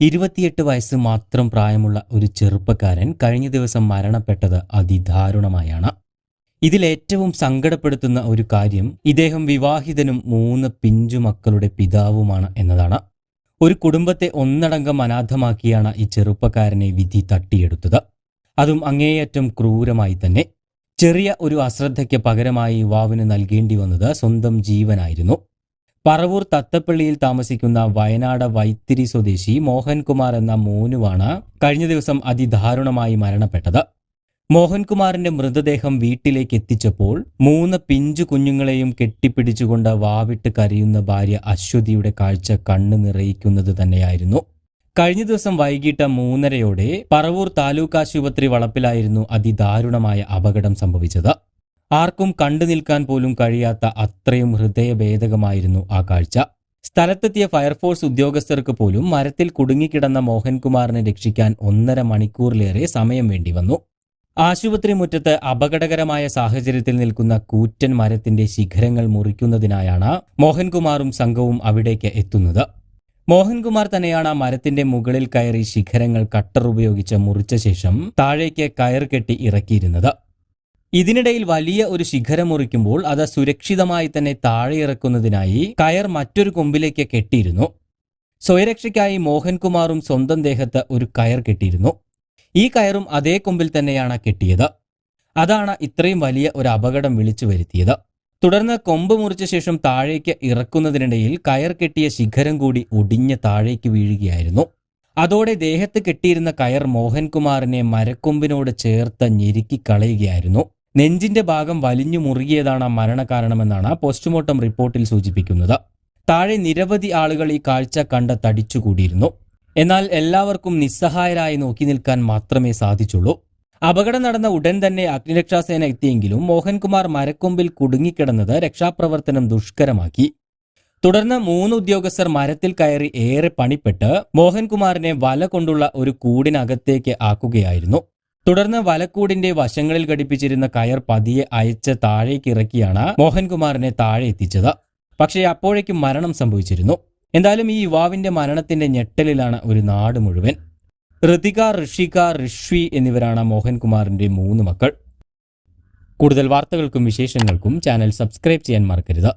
ഇരുപത്തിയെട്ട് വയസ്സ് മാത്രം പ്രായമുള്ള ഒരു ചെറുപ്പക്കാരൻ കഴിഞ്ഞ ദിവസം മരണപ്പെട്ടത് അതിദാരുണമായാണ്. ഇതിലേറ്റവും സങ്കടപ്പെടുത്തുന്ന ഒരു കാര്യം ഇദ്ദേഹം വിവാഹിതനും മൂന്ന് പിഞ്ചു മക്കളുടെ പിതാവുമാണ് എന്നതാണ്. ഒരു കുടുംബത്തെ ഒന്നടങ്കം അനാഥമാക്കിയാണ് ഈ ചെറുപ്പക്കാരനെ വിധി തട്ടിയെടുത്തത്. അതും അങ്ങേയറ്റം ക്രൂരമായി തന്നെ. ചെറിയ ഒരു അശ്രദ്ധയ്ക്ക് പകരമായി യുവാവിന് നൽകേണ്ടി വന്നത് സ്വന്തം ജീവനായിരുന്നു. പറവൂർ തത്തപ്പള്ളിയിൽ താമസിക്കുന്ന വയനാട് വൈത്തിരി സ്വദേശി മോഹൻകുമാർ എന്ന മോനുവാണ് കഴിഞ്ഞ ദിവസം അതിദാരുണമായി മരണപ്പെട്ടത്. മോഹൻകുമാറിന്റെ മൃതദേഹം വീട്ടിലേക്ക് എത്തിച്ചപ്പോൾ മൂന്ന് പിഞ്ചു കുഞ്ഞുങ്ങളെയും കെട്ടിപ്പിടിച്ചുകൊണ്ട് വാവിട്ട് കരയുന്ന ഭാര്യ അശ്വതിയുടെ കാഴ്ച കണ്ണു നിറയിക്കുന്നത് തന്നെയായിരുന്നു. കഴിഞ്ഞ ദിവസം വൈകിട്ട് മൂന്നരയോടെ പറവൂർ താലൂക്ക് ആശുപത്രി വളപ്പിലായിരുന്നു അതിദാരുണമായ അപകടം സംഭവിച്ചത്. ആർക്കും കണ്ടു നിൽക്കാൻ പോലും കഴിയാത്ത അത്രയും ഹൃദയഭേദകമായിരുന്നു ആ കാഴ്ച. സ്ഥലത്തെത്തിയ ഫയർഫോഴ്സ് ഉദ്യോഗസ്ഥർക്ക് പോലും മരത്തിൽ കുടുങ്ങിക്കിടന്ന മോഹൻകുമാറിനെ രക്ഷിക്കാൻ ഒന്നര മണിക്കൂറിലേറെ സമയം വേണ്ടി വന്നു. ആശുപത്രി മുറ്റത്ത് അപകടകരമായ സാഹചര്യത്തിൽ നിൽക്കുന്ന കൂറ്റൻ മരത്തിന്റെ ശിഖരങ്ങൾ മുറിക്കുന്നതിനായാണ് മോഹൻകുമാറും സംഘവും അവിടേക്ക് എത്തുന്നത്. മോഹൻകുമാർ തന്നെയാണ് ആ മരത്തിന്റെ മുകളിൽ കയറി ശിഖരങ്ങൾ കട്ടർ ഉപയോഗിച്ച് മുറിച്ച ശേഷം താഴേക്ക് കയർ കെട്ടി ഇറക്കിയിരുന്നത്. ഇതിനിടയിൽ വലിയ ഒരു ശിഖരം മുറിക്കുമ്പോൾ അത് സുരക്ഷിതമായി തന്നെ താഴെ ഇറക്കുന്നതിനായി കയർ മറ്റൊരു കൊമ്പിലേക്ക് കെട്ടിയിരുന്നു. സ്വയരക്ഷയ്ക്കായി മോഹൻകുമാറും സ്വന്തം ദേഹത്ത് ഒരു കയർ കെട്ടിയിരുന്നു. ഈ കയറും അതേ കൊമ്പിൽ തന്നെയാണ് കെട്ടിയത്. അതാണ് ഇത്രയും വലിയ ഒരു അപകടം വിളിച്ചു വരുത്തിയത്. തുടർന്ന് കൊമ്പ് മുറിച്ച ശേഷം താഴേക്ക് ഇറക്കുന്നതിനിടയിൽ കയർ കെട്ടിയ ശിഖരം കൂടി ഒടിഞ്ഞ് താഴേക്ക് വീഴുകയായിരുന്നു. അതോടെ ദേഹത്ത് കെട്ടിയിരുന്ന കയർ മോഹൻകുമാറിനെ മരക്കൊമ്പിനോട് ചേർത്ത് ഞെരുക്കി കളയുകയായിരുന്നു. നെഞ്ചിന്റെ ഭാഗം വലിഞ്ഞു മുറുകിയതാണ് മരണകാരണമെന്നാണ് പോസ്റ്റ്മോർട്ടം റിപ്പോർട്ടിൽ സൂചിപ്പിക്കുന്നത്. താഴെ നിരവധി ആളുകൾ ഈ കാഴ്ച കണ്ട തടിച്ചുകൂടിയിരുന്നു. എന്നാൽ എല്ലാവർക്കും നിസ്സഹായരായി നോക്കി നിൽക്കാൻ മാത്രമേ സാധിച്ചുള്ളൂ. അപകടം നടന്ന ഉടൻ തന്നെ അഗ്നിരക്ഷാസേന എത്തിയെങ്കിലും മോഹൻകുമാർ മരക്കൊമ്പിൽ കുടുങ്ങിക്കിടന്നത് രക്ഷാപ്രവർത്തനം ദുഷ്കരമാക്കി. തുടർന്ന് മൂന്ന് ഉദ്യോഗസ്ഥർ മരത്തിൽ കയറി ഏറെ പണിപ്പെട്ട് മോഹൻകുമാറിനെ വല കൊണ്ടുള്ള ഒരു കൂടിനകത്തേക്ക് ആക്കുകയായിരുന്നു. തുടർന്ന് വലക്കൂടിന്റെ വശങ്ങളിൽ ഘടിപ്പിച്ചിരുന്ന കയർ പതിയെ അയച്ച് താഴേക്ക് ഇറക്കിയാണ് മോഹൻകുമാറിനെ താഴെ എത്തിച്ചത്. പക്ഷേ അപ്പോഴേക്കും മരണം സംഭവിച്ചിരുന്നു. എന്തായാലും ഈ യുവാവിന്റെ മരണത്തിന്റെ ഞെട്ടലിലാണ് ഒരു നാട് മുഴുവൻ. ഋതിക ഋഷിക ഋഷ്വി എന്നിവരാണ് മോഹൻകുമാറിന്റെ മൂന്ന് മക്കൾ. കൂടുതൽ വാർത്തകൾക്കും വിശേഷങ്ങൾക്കും ചാനൽ സബ്സ്ക്രൈബ് ചെയ്യാൻ മറക്കരുത്.